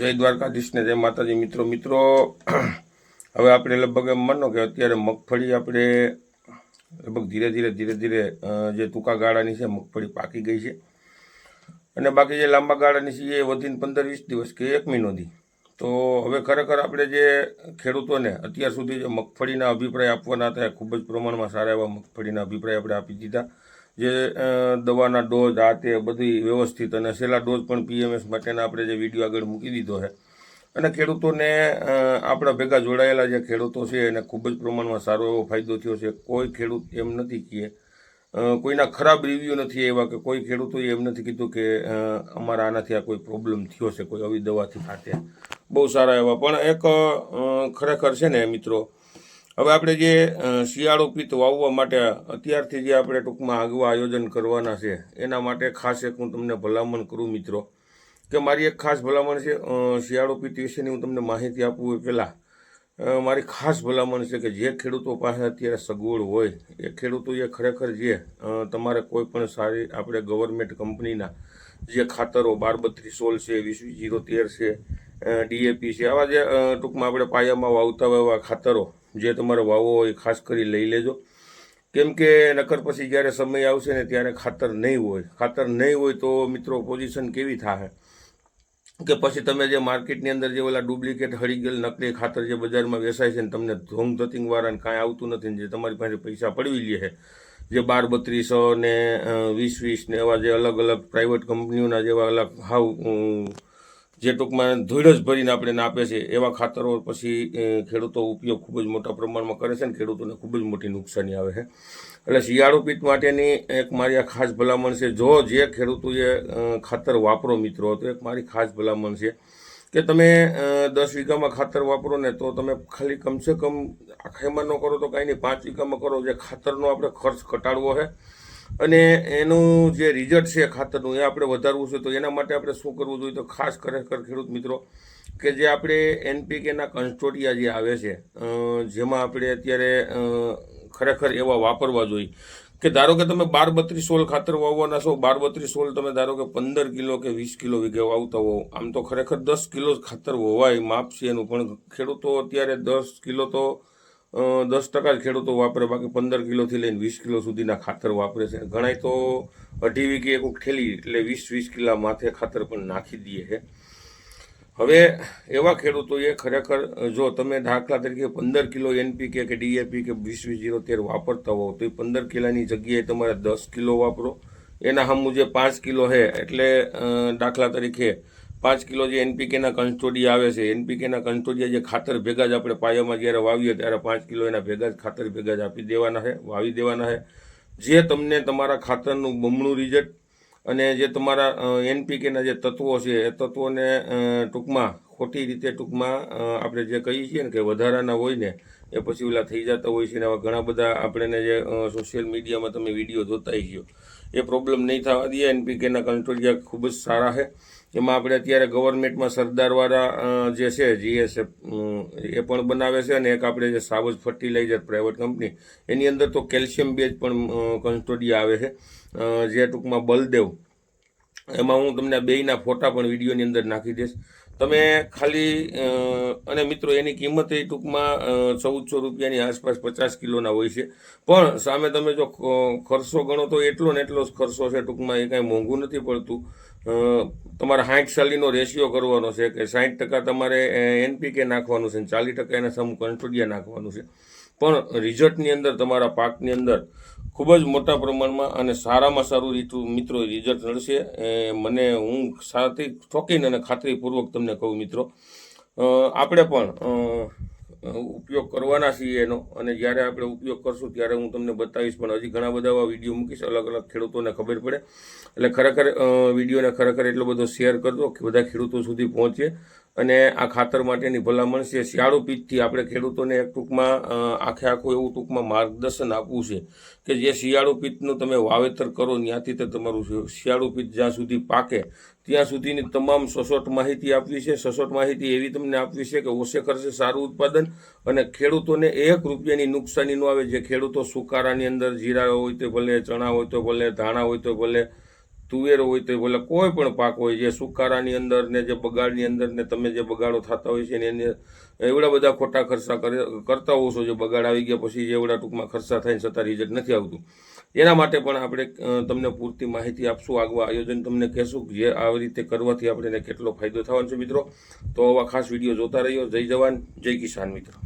જય દ્વારકાધીશને જય માતાજી. મિત્રો મિત્રો, હવે આપણે લગભગ એમ માનો કે અત્યારે મગફળી આપણે લગભગ ધીરે ધીરે ધીરે ધીરે જે ટૂંકા ગાળાની છે મગફળી પાકી ગઈ છે. અને બાકી જે લાંબા ગાળાની છે એ વધીને પંદર વીસ દિવસ કે એક મહિનોથી તો હવે ખરેખર આપણે જે ખેડૂતોને અત્યાર સુધી જે મગફળીના અભિપ્રાય આપવાના હતા ખૂબ જ પ્રમાણમાં સારા એવા મગફળીના અભિપ્રાય આપણે આપી દીધા. જે દવાના ડોઝ, આ તે બધી વ્યવસ્થિત અને છેલ્લા ડોઝ પણ પીએમએસ માટેના આપણે જે વીડિયો આગળ મૂકી દીધો છે. અને ખેડૂતોને આપણા ભેગા જોડાયેલા જે ખેડૂતો છે એને ખૂબ જ પ્રમાણમાં સારો એવો ફાયદો થયો છે. કોઈ ખેડૂત એમ નથી કહે કોઈના ખરાબ રિવ્યૂ નથી એવા કે કોઈ ખેડૂતોએ એમ નથી કીધું કે અમારા આનાથી આ કોઈ પ્રોબ્લેમ થયો છે, કોઈ આવી દવાથી ખાતે બહુ સારા એવા. પણ એક ખરેખર છે ને મિત્રો હવે આપણે જે શિયાળો પિત્ત વાવવા માટે અત્યારથી જે આપણે ટૂંકમાં આગવા આયોજન કરવાના છે, એના માટે ખાસ એક હું તમને ભલામણ કરું મિત્રો, કે મારી એક ખાસ ભલામણ છે શિયાળો પિત્ત વિશેની હું તમને માહિતી આપું એ પહેલાં. મારી ખાસ ભલામણ છે કે જે ખેડૂતો પાસે અત્યારે સગવડ હોય, એ ખેડૂતોએ ખરેખર જે તમારે કોઈ પણ સારી આપણે ગવર્મેન્ટ કંપનીના જે ખાતરો બાર બત્રીસ સોળ છે વીસ વીસ જીરો તેર છે ડીએપી છે, આવા જે ટૂંકમાં આપણે પાયામાં વાવતા હોય એવા ખાતરો જે તમારે વાવવો હોય ખાસ કરી લઈ લેજો. કેમ કે નકર પછી જ્યારે સમય આવશે ને ત્યારે ખાતર નહીં હોય. ખાતર નહીં હોય તો મિત્રો પોઝિશન કેવી થાય કે પછી તમે જે માર્કેટની અંદર જે ઓલા ડુપ્લિકેટ હળી ગયેલ નકલી ખાતર જે બજારમાં વેચાય છે ને તમને ધોંગ ધતિંગ વાળાને કાંઈ આવતું નથી જે તમારી પાસે પૈસા પડવી લે જે બાર બત્રીસો ને વીસ વીસ ને એવા જે અલગ અલગ પ્રાઇવેટ કંપનીઓના જેવા અલગ હાવ જે ટૂંકમાં ધૂળ જ ભરીને આપણે આપે છે, એવા ખાતરો પછી ખેડૂતો ઉપયોગ ખૂબ જ મોટા પ્રમાણમાં કરે છે ને ખેડૂતોને ખૂબ જ મોટી નુકસાની આવે છે. એટલે શિયાળુ પીટ માટેની એક મારી આ ખાસ ભલામણ છે, જો જે ખેડૂતોએ ખાતર વાપરો મિત્રો, તો એક મારી ખાસ ભલામણ છે કે તમે દસ વીઘામાં ખાતર વાપરો ને તો તમે ખાલી કમસે કમ આખામાં ન કરો તો કાંઈ નહીં, પાંચ વીઘામાં કરો, જે ખાતરનો આપણે ખર્ચ ઘટાડવો છે અને એનું જે રિઝલ્ટ છે ખાતરનું, એ આપણે વધારવું છે, તો એના માટે આપણે શું કરવું જોઈએ? તો ખાસ ખરેખર ખેડૂત મિત્રો, કે જે આપણે એનપીકેના કંસ્ટોડિયા જે આવે છે જેમાં આપણે અત્યારે ખરેખર એવા વાપરવા જોઈએ. કે ધારો કે તમે બાર બત્રીસ સોળ ખાતર વાવવાના છો, બાર બત્રીસ સોળ તમે ધારો કે પંદર કિલો કે વીસ કિલો વીઘે વાવતા હોવ, આમ તો ખરેખર દસ કિલો ખાતર વવાય, માપ છે એનું. પણ ખેડૂતો અત્યારે દસ કિલો તો દસ ટકા જ ખેડૂતો વાપરે, બાકી પંદર કિલોથી લઈને વીસ કિલો સુધીના ખાતર વાપરે છે. ઘણાય તો અઢી વીઘે એક ઠેલી એટલે વીસ વીસ કિલા માથે ખાતર પણ નાખી દઈએ છે. હવે એવા ખેડૂતોએ ખરેખર, જો તમે દાખલા તરીકે પંદર કિલો એનપીકે કે ડીએપી કે વીસ વીસ જીરો તેર વાપરતા હોવ, તો એ પંદર કિલાની જગ્યાએ તમારે દસ કિલો વાપરો. એના હમ મુજબ પાંચ કિલો છે, એટલે દાખલા તરીકે પાંચ કિલો જે એનપીકેના કંસ્ટોડિયા આવે છે, એનપીકેના કંસ્ટોડિયા જે ખાતર ભેગા જ આપણે પાયામાં જ્યારે વાવીએ ત્યારે પાંચ કિલો એના ભેગા જ ખાતર ભેગા જ આપી દેવાના છે, વાવી દેવાના છે. જે તમને તમારા ખાતરનું બમણું રિઝલ્ટ અને જે તમારા એનપીકેના જે તત્વો છે, એ તત્વોને ટૂંકમાં, ખોટી રીતે ટૂંકમાં આપણે જે કહીએ છીએ ને કે વધારાના હોય ને, એ પછી ઓલા થઈ જતા હોય છે ને આવા ઘણા બધા આપણે જે સોશિયલ મીડિયામાં તમે વીડિયો જોતા છો. એ પ્રોબ્લેમ નહીં થવા દઈએ, એનપીકેના કંટ્રોલિયા ખૂબ જ સારા છે. એમાં આપણે અત્યારે ગવર્મેન્ટમાં સરદારવાળા જે છે જીએસએફ એ પણ બનાવે છે અને એક આપણે જે સાવજ ફર્ટિલાઇઝર પ્રાઇવેટ કંપની એની અંદર તો કેલ્શિયમ બેઝ પણ કન્સ્ટોડી આવે છે. જે ટૂંકમાં બલદેવ. એમાં હું તમને બેયના ફોટા પણ વિડીયોની અંદર નાખી દઈશ. તમે ખાલી અને મિત્રો, એની કિંમત એ ટૂંકમાં ચૌદસો રૂપિયાની આસપાસ પચાસ કિલોના હોય છે. પણ સામે તમે જો ખર્ચો ગણો તો એટલો ને એટલો જ ખર્ચો છે ટૂંકમાં, એ કાંઈ મોંઘું નથી પડતું. તમારે સાઠ સાલીનો રેશિયો કરવાનો છે કે સાઠ ટકા તમારે એનપીકે નાખવાનું છે ચાલીસ ટકા એના સમ કંસ્ટોડિયા નાખવાનું છે. પણ રિઝલ્ટની અંદર, તમારા પાકની અંદર ખૂબ જ મોટા પ્રમાણમાં અને સારામાં સારું રીતું મિત્રો રિઝલ્ટ મળશે. મને હું સાથે ઠોકીને અને ખાતરીપૂર્વક તમને કહું મિત્રો. આપણે પણ ઉપયોગ કરવાના છીએ એનો. અને જ્યારે આપણે ઉપયોગ કરશું ત્યારે હું તમને બતાવીશ, પણ હજી ઘણા બધા એવા વીડિયો મૂકીશ, અલગ અલગ ખેડૂતોને ખબર પડે. એટલે ખરેખર વિડીયોને ખરેખર એટલો બધો શેર કરજો કે બધા ખેડૂતો સુધી પહોંચે. અને આ ખાતર માટેની ભલામણ છે શિયાળુ પીચથી આપણે ખેડૂતોને એક ટૂંકમાં આખે આખું એવું ટૂંકમાં માર્ગદર્શન આપવું છે કે જે શિયાળુ પિત્તનું તમે વાવેતર કરો ત્યાંથી તો તમારું શિયાળુ પીચ જ્યાં સુધી પાકે ત્યાં સુધીની તમામ સચોટ માહિતી આપવી છે. સચોટ માહિતી એવી તમને આપવી છે કે ઓછે ખર્ચે સારું ઉત્પાદન અને ખેડૂતોને એક રૂપિયાની નુકસાની ન આવે. જે ખેડૂતો સુકારાની અંદર જીરા હોય તો ભલે, ચણા હોય તો ભલે, ધાણા હોય તો ભલે, તુવેર હોય તો ભલે, કોઈ પણ પાક હોય, જે સુકારાની અંદર ને જે બગાડની અંદર ને તમે જે બગાડો થતા હોય છે ને એને એવડા બધા ખોટા ખર્ચા કરે- કરતા છો. જે બગાડ આવી ગયા પછી જે એવડા ટૂંકમાં ખર્ચા થાય છતાં રિઝલ્ટ નથી આવતું. એના માટે પણ આપણે તમને પૂરતી માહિતી આપશું. આગવા આયોજન તમને કહેશું જે આવી રીતે કરવાથી આપણે કેટલો ફાયદો થવાનો છે મિત્રો. તો આવા ખાસ વીડિયો જોતા રહ્યો જય જવાન, જય કિસાન મિત્રો.